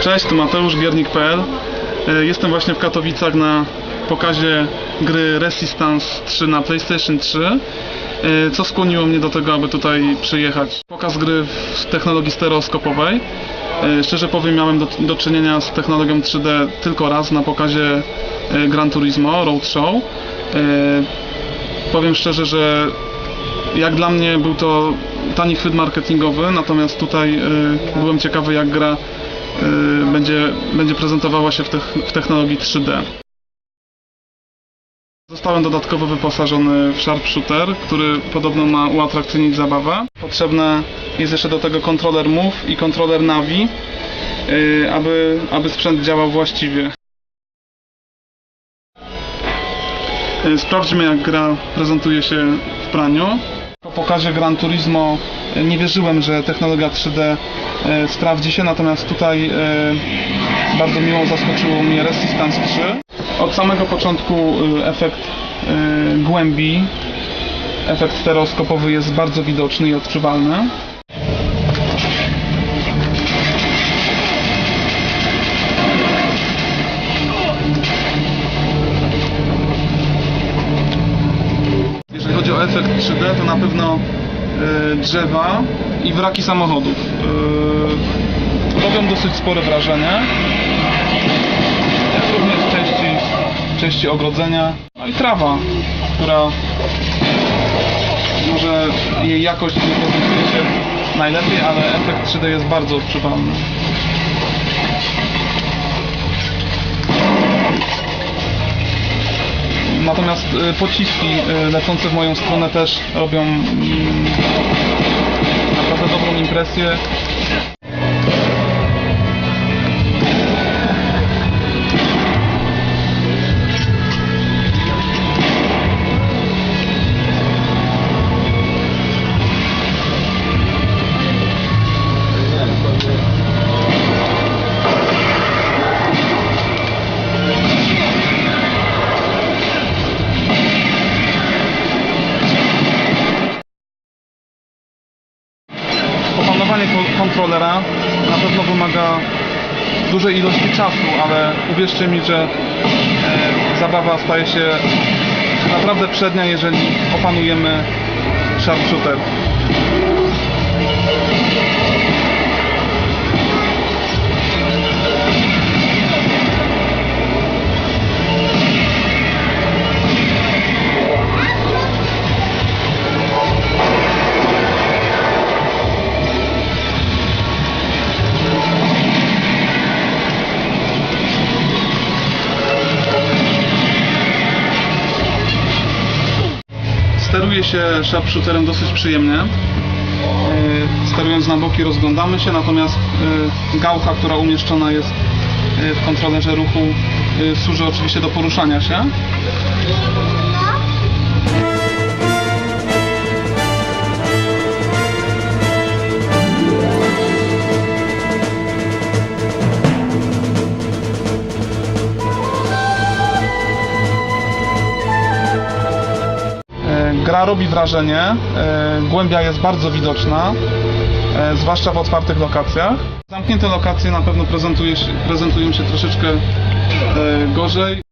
Cześć, tu Mateusz, Giernik.pl. E, Jestem właśnie w Katowicach na pokazie gry Resistance 3 na PlayStation 3. e, Co skłoniło mnie do tego, aby tutaj przyjechać? Pokaz gry w technologii stereoskopowej. E, Szczerze powiem, miałem do, do czynienia z technologią 3D tylko raz na pokazie Gran Turismo Roadshow. E, Powiem szczerze, że jak dla mnie był to tani chwyt marketingowy, natomiast tutaj y, byłem ciekawy jak gra y, będzie, będzie prezentowała się w, w technologii 3D. Zostałem dodatkowo wyposażony w Sharpshooter, który podobno ma uatrakcyjnić zabawę. Potrzebny jest jeszcze do tego kontroler Move i kontroler Navi, y, aby, aby sprzęt działał właściwie. Y, Sprawdźmy jak gra prezentuje się w praniu. Po pokazie Gran Turismo y, nie wierzyłem, że technologia 3D y, sprawdzi się, natomiast tutaj y, bardzo miło zaskoczyło mnie Resistance 3. Od samego początku efekt głębi, efekt stereoskopowy jest bardzo widoczny i odczuwalny. 3D, to na pewno e, drzewa i wraki samochodów. E, robią dosyć spore wrażenie. Również części, części ogrodzenia. No i trawa, która może jej jakość nie prezentuje się najlepiej, ale efekt 3D jest bardzo odczuwalny. Natomiast y, pociski y, lecące w moją stronę też robią mm, naprawdę dobrą impresję. Kontrolera na pewno wymaga dużej ilości czasu, ale uwierzcie mi, że e, zabawa staje się naprawdę przednia, jeżeli opanujemy sharpshooter. Steruje się sharpshooterem dosyć przyjemnie. Yy, Sterując na boki rozglądamy się, natomiast yy, gałka, która umieszczona jest yy, w kontrolerze ruchu służy oczywiście do poruszania się. Gra robi wrażenie, e, głębia jest bardzo widoczna, e, zwłaszcza w otwartych lokacjach. Zamknięte lokacje na pewno prezentują się troszeczkę e, gorzej.